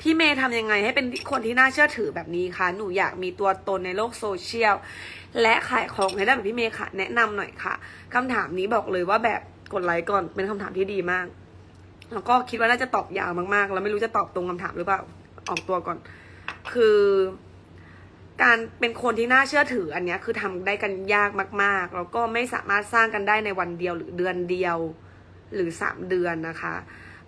พี่เมย์ทำยังไงให้เป็นคนที่น่าเชื่อถือแบบนี้คะหนูอยากมีตัวตนในโลกโซเชียลและขายของให้ได้แบบพี่เมย์ค่ะ แนะนำหน่อยค่ะคำถามนี้บอกเลยว่าแบบกดไลค์ก่อนเป็นคำถามที่ดีมาก แล้วก็คิดว่าน่าจะตอบยาวมากๆ แล้วไม่รู้จะตอบตรงคำถามหรือเปล่าออกตัวก่อน คือ การเป็นคนที่น่าเชื่อถืออันเนี้ยคือทำได้กันยากมาก ๆ แล้วก็ไม่สามารถสร้างกันได้ในวันเดียวหรือเดือนเดียวหรือสามเดือนนะคะ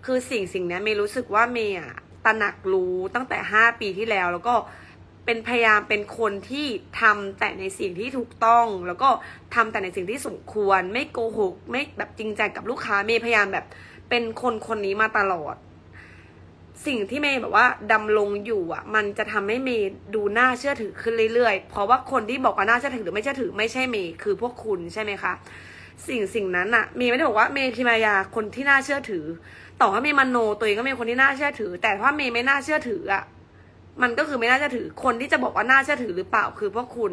คือสิ่งสิ่งเนี้ยเมย์รู้สึกว่าเมย์อะ ตระหนักรู้ตั้งแต่ห้าปีที่แล้ว แล้วก็เป็นพยายามเป็นคนที่ทำแต่ในสิ่งที่ถูกต้อง แล้วก็ทำแต่ในสิ่งที่สมควร ไม่โกหก ไม่แบบจริงใจกับลูกค้าเมย์พยายามแบบเป็นคนคนนี้มาตลอด สิ่งที่เมย์แบบว่าดำรงอยู่อะ มันจะทำให้เมย์ดูน่าเชื่อถือขึ้นเรื่อยๆ เพราะว่าคนที่บอกว่าน่าเชื่อถือหรือไม่เชื่อถือไม่ใช่เมย์คือพวกคุณใช่ไหมคะ สิ่งสิ่งนั้นอะเมย์ไม่ได้บอกว่าเมย์พิมายาคนที่น่าเชื่อถือ ต่อให้เมย์มโนตัวเองก็เป็นคนที่น่าเชื่อถือ แต่ถ้าเมย์ไม่น่าเชื่อถืออะมันก็คือไม่น่าเชื่อถือ คนที่จะบอกว่าน่าเชื่อถือหรือเปล่าคือพวกคุณ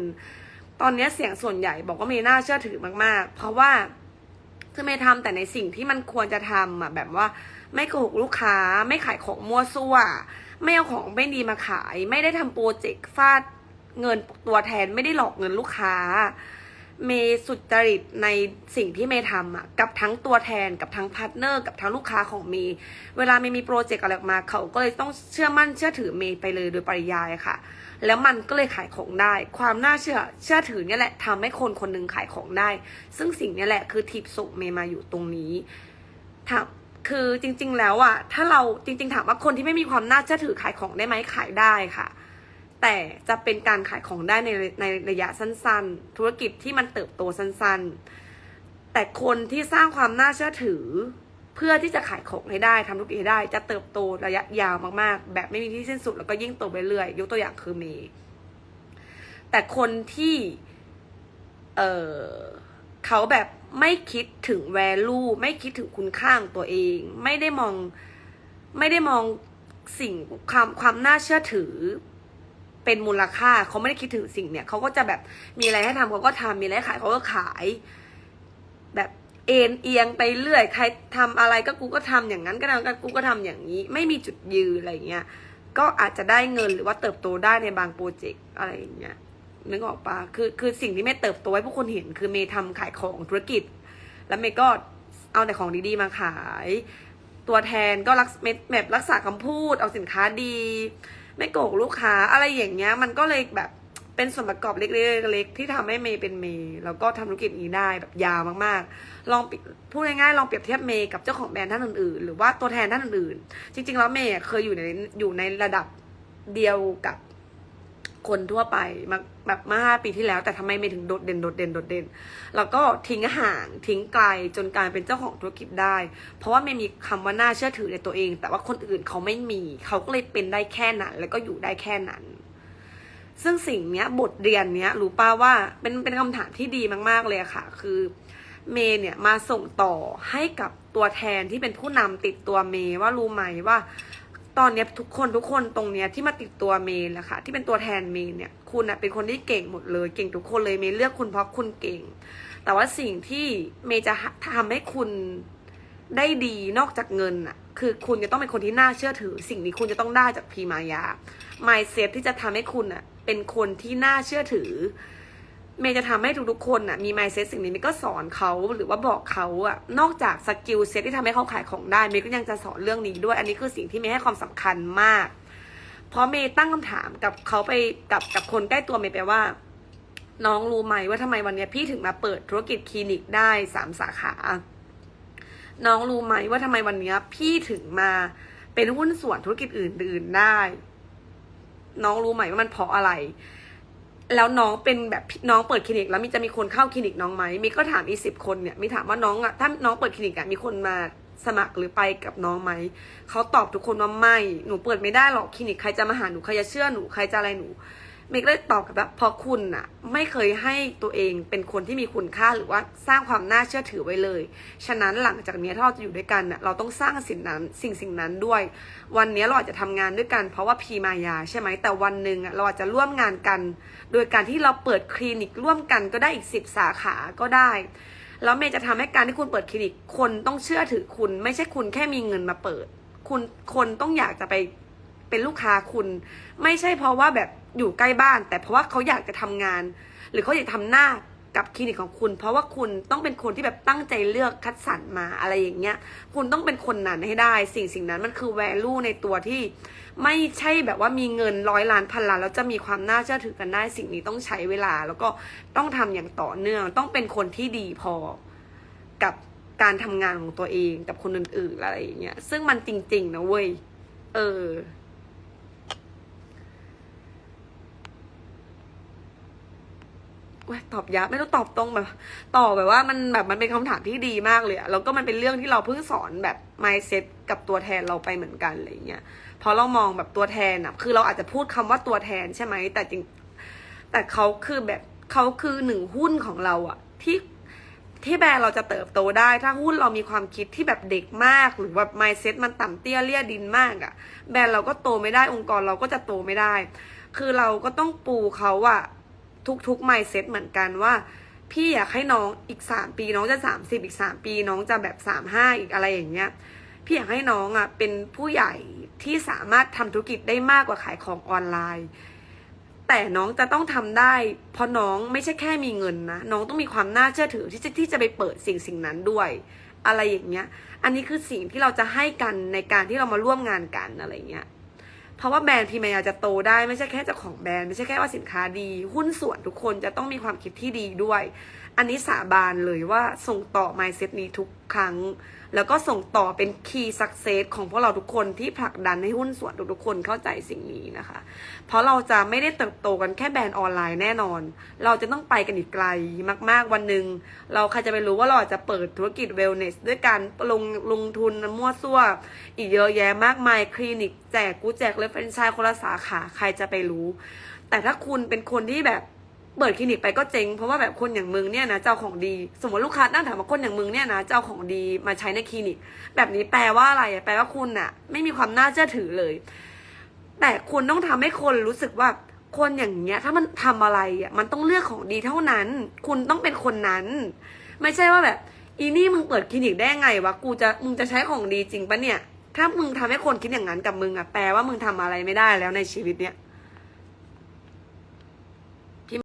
ตอนนี้เสียงส่วนใหญ่บอกว่าเมย์น่าเชื่อถือมากๆ เพราะว่าคือเมย์ทำแต่ในสิ่งที่มันควรจะทำอะแบบว่าไม่โกหกลูกค้า ไม่ขายของมั่วซั่ว ไม่เอาของไม่ดีมาขาย ไม่ได้ทำโปรเจกต์ฟาดเงินตัวแทนไม่ได้หลอกเงินลูกค้า เมย์สุจริตในสิ่งที่เมย์ทำอะกับทั้งตัวแทนกับทั้งพาร์ทเนอร์กับทั้งลูกค้าของเมย์เวลาเมย์มีโปรเจกต์อะไรออกมาเขาก็เลยต้องเชื่อมั่นเชื่อถือเมย์ไปเลยโดยปริยายค่ะ แล้วมันก็เลยขายของได้ ความน่าเชื่อเชื่อถือเนี่ยแหละทำให้คนคนหนึ่งขายของได้ ซึ่งสิ่งนี้แหละคือทิปส่งเมย์มาอยู่ตรงนี้ถามคือจริง ๆ แล้วอะถ้าเราจริง ๆ ถามว่าคนที่ไม่มีความน่าเชื่อถือขายของได้ไหมขายได้ค่ะ แต่จะเป็นการขายของได้ในในระยะสั้นๆ ธุรกิจที่มันเติบโตสั้นๆ แต่คนที่สร้างความน่าเชื่อถือ เพื่อที่จะขายของให้ได้ทำธุรกิจให้ได้ จะเติบโตระยะยาวมากๆ แบบไม่มีที่สิ้นสุดแล้วก็ยิ่งโตไปเรื่อยยกตัวอย่างคือเมย์แต่คนที่เออเขาแบบไม่คิดถึง value ไม่คิดถึงคุณค่าของตัวเอง ไม่ได้มองไม่ได้มองสิ่งความความน่าเชื่อถือ เป็นมูลค่าเขาไม่ได้คิดถึงสิ่งเนี่ยเขาก็จะแบบมีอะไรให้ทำเขาก็ทำมีอะไรขายเขาก็ขาย แบบเอ็นเอียงไปเรื่อยใครทำอะไรก็กูก็ทำอย่างนั้นก็ทำก็กูก็ทำอย่างนี้ ไม่มีจุดยืนอะไรเงี้ยก็อาจจะได้เงินหรือว่าเติบโตได้ในบางโปรเจกต์อะไรอย่างเงี้ยนึกออกปะคือคือสิ่งที่เมย์เติบโตให้ผู้คนเห็นคือเมย์ทำขายของธุรกิจ แล้วเมย์ก็เอาแต่ของดีๆมาขาย ตัวแทนก็รักเมย์แบบรักษาคำพูด เอาสินค้าดี ไม่โกหกลูกค้าอะไรอย่างเงี้ย มันก็เลยแบบเป็นส่วนประกอบเล็กๆที่ทำให้เมย์เป็นเมย์แล้วก็ทำธุรกิจนี้ได้แบบยาวมากๆ ลองพูดง่ายๆลองเปรียบเทียบเมย์กับเจ้าของแบรนด์ท่านอื่นๆ หรือว่าตัวแทนท่านอื่นๆ จริงๆ แล้วเมย์เคยอยู่ในอยู่ในระดับเดียวกับคนทั่วไปมา แบบมาห้าปีที่แล้ว แต่ทำไมไม่ถึงโดดเด่นโดดเด่นโดดเด่น แล้วก็ทิ้งห่างทิ้งไกลจนกลายเป็นเจ้าของธุรกิจได้ เพราะว่าไม่มีคำว่าน่าเชื่อถือในตัวเอง แต่ว่าคนอื่นเขาไม่มี เขาก็เลยเป็นได้แค่นั้น แล้วก็อยู่ได้แค่นั้น ซึ่งสิ่งเนี้ยบทเรียนเนี้ยรู้ป่าว่าเป็นเป็นคำถามที่ดีมาก ๆเลยค่ะ คือเมย์เนี่ยมาส่งต่อให้กับตัวแทนที่เป็นผู้นำติดตัวเมย์ว่ารู้ไหมว่า ตอนนี้ทุกคนทุกคนตรงเนี้ยที่มาติดตัวเมย์แหละค่ะที่เป็นตัวแทนเมย์เนี่ย คุณอะเป็นคนที่เก่งหมดเลย เก่งทุกคนเลยเมย์เลือกคุณเพราะคุณเก่ง แต่ว่าสิ่งที่เมย์จะทำให้คุณได้ดีนอกจากเงินอะคือคุณจะต้องเป็นคนที่น่าเชื่อถือ สิ่งนี้คุณจะต้องได้จากพีมายา mindset ที่จะทำให้คุณอะเป็นคนที่น่าเชื่อถือ เมย์จะทำให้ทุกๆคนน่ะมี mindset สิ่งนี้เมย์ก็สอนเขาหรือว่าบอกเขาอะนอกจากสกิลเซ็ตที่ทำให้เขาขายของได้เมย์ก็ยังจะสอนเรื่องนี้ด้วย อันนี้คือสิ่งที่เมย์ให้ความสำคัญมาก เพราะเมย์ตั้งคำถามกับเขาไปกับกับคนใกล้ตัวเมย์ไปว่า น้องรู้ไหมว่าทำไมวันนี้พี่ถึงมาเปิดธุรกิจคลินิกได้สามสาขา น้องรู้ไหมว่าทำไมวันนี้พี่ถึงมาเป็นหุ้นส่วนธุรกิจอื่นๆได้ น้องรู้ไหมว่ามันเพราะอะไร แล้วน้องเป็นแบบน้องเปิดคลินิก แล้วมีจะมีคนเข้าคลินิกน้องไหมมีก็ถามอีสิบคนเนี่ยมีถามว่าน้องอะถ้าน้องเปิดคลินิกอะมีคนมาสมัครหรือไปกับน้องไหมเขาตอบทุกคนว่าไม่หนูเปิดไม่ได้หรอกคลินิกใครจะมาหาหนูใครจะเชื่อหนูใครจะอะไรหนู เมย์ก็เลยตอบกับแบบเพราะคุณอะไม่เคยให้ตัวเองเป็นคนที่มีคุณค่าหรือว่าสร้างความน่าเชื่อถือไว้เลย ฉะนั้นหลังจากนี้ถ้าเราจะอยู่ด้วยกันน่ะเราต้องสร้างสิ่งนั้นสิ่งสิ่งนั้นด้วย วันนี้เราอาจจะทำงานด้วยกัน เพราะว่าพีมายาใช่ไหมแต่วันหนึ่งอะเราอาจจะร่วมงานกัน โดยการที่เราเปิดคลินิกร่วมกันก็ได้อีกสิบสาขาก็ได้แล้วเมย์จะทำให้การที่คุณเปิดคลินิกคนต้องเชื่อถือคุณ ไม่ใช่คุณแค่มีเงินมาเปิด คุณคนต้องอยากจะไป เป็นลูกค้าคุณ ไม่ใช่เพราะว่าแบบอยู่ใกล้บ้าน แต่เพราะว่าเขาอยากจะทำงาน หรือเขาอยากทำหน้ากับคลินิกของคุณ เพราะว่าคุณต้องเป็นคนที่แบบตั้งใจเลือกคัดสรรมาอะไรอย่างเงี้ย คุณต้องเป็นคนนั้นให้ได้ สิ่งสิ่งนั้นมันคือ value ในตัวที่ ไม่ใช่แบบว่ามีเงินร้อยล้านพันล้านแล้วจะมีความน่าเชื่อถือกันได้ สิ่งนี้ต้องใช้เวลา แล้วก็ต้องทำอย่างต่อเนื่อง ต้องเป็นคนที่ดีพอกับการทำงานของตัวเองกับคนอื่นๆอะไรอย่างเงี้ย ซึ่งมันจริง ๆ นะเว้ย เออ ว่า ตอบยับไม่ต้องตอบตรงแบบตอบแบบว่ามันแบบมันเป็นคำถามที่ดีมากเลยอะแล้วก็มันเป็นเรื่องที่เราเพิ่งสอนแบบ mindset กับตัวแทนเราไปเหมือนกันอะไรเงี้ยเพราะเรามองแบบตัวแทนอะคือเราอาจจะพูดคำว่าตัวแทนใช่ไหมแต่จริง แต่เขาคือแบบเขาคือหนึ่งหุ้นของเราอะที่ที่แบรนด์เราจะเติบโตได้ ถ้าหุ้นเรามีความคิดที่แบบเด็กมาก หรือแบบ mindset มันต่ำเตี้ยเลี่ยดินมากอะแบรนด์เราก็โตไม่ได้องค์กรเราก็จะโตไม่ได้ คือเราก็ต้องปูเขาอะ ทุกๆ mindset เหมือนกันว่า พี่อยากให้น้องอีกสามปี น้องจะสามสิบอีกสามปี น้องจะแบบสามห้าอีกอะไรอย่างเงี้ยพี่อยากให้น้องอะเป็นผู้ใหญ่ที่สามารถทำธุรกิจได้มากกว่าขายของออนไลน์ แต่น้องจะต้องทำได้ เพราะน้องไม่ใช่แค่มีเงินนะ น้องต้องมีความน่าเชื่อถือที่จะที่จะไปเปิดสิ่งสิ่งนั้นด้วย อะไรอย่างเงี้ย อันนี้คือสิ่งที่เราจะให้กันในการที่เรามาร่วมงานกันอะไรเงี้ย เพราะว่าแบรนด์พรีเมียาจะโตได้ไม่ใช่แค่เจ้าของแบรนด์ไม่ใช่แค่ว่าสินค้าดี หุ้นส่วนทุกคนจะต้องมีความคิดที่ดีด้วย อันนี้สาบานเลยว่าส่งต่อ mindset นี้ทุกครั้ง แล้วก็ส่งต่อเป็น key success ของพวกเราทุกคนที่ผลักดันให้หุ้นส่วนทุกๆคนเข้าใจสิ่งนี้นะคะ เพราะเราจะไม่ได้เติบโตกันแค่แบรนด์ออนไลน์แน่นอน เราจะต้องไปกันอีกไกลมาก ๆ วันหนึ่งเราใครจะไปรู้ว่าเราอาจจะเปิดธุรกิจเวลเนสด้วยการลงลงทุนมั่วซั่ว อีกเยอะแยะมากมายคลินิกแจกกูแจกเลยเป็นชายคนละสาขาใครจะไปรู้ แต่ถ้าคุณเป็นคนที่แบบ เปิดคลินิกไปก็เจ๊งเพราะว่าแบบคนอย่างมึงเนี่ยนะเจ้าของดี สมมติลูกค้าตั้งถามว่าคนอย่างมึงเนี่ยนะเจ้าของดีมาใช้ในคลินิก แบบนี้แปลว่าอะไรแปลว่าคุณอะไม่มีความน่าเชื่อถือเลย แต่คุณต้องทำให้คนรู้สึกว่าคนอย่างเงี้ย ถ้ามันทำอะไรอะมันต้องเลือกของดีเท่านั้น คุณต้องเป็นคนนั้น ไม่ใช่ว่าแบบ อีนี่มึงเปิดคลินิกได้ไงวะกูจะมึงจะใช้ของดีจริงปะเนี่ย ถ้ามึงทำให้คนคิดอย่างนั้นกับมึงอะแปลว่ามึงทำอะไรไม่ได้แล้วในชีวิตเนี้ย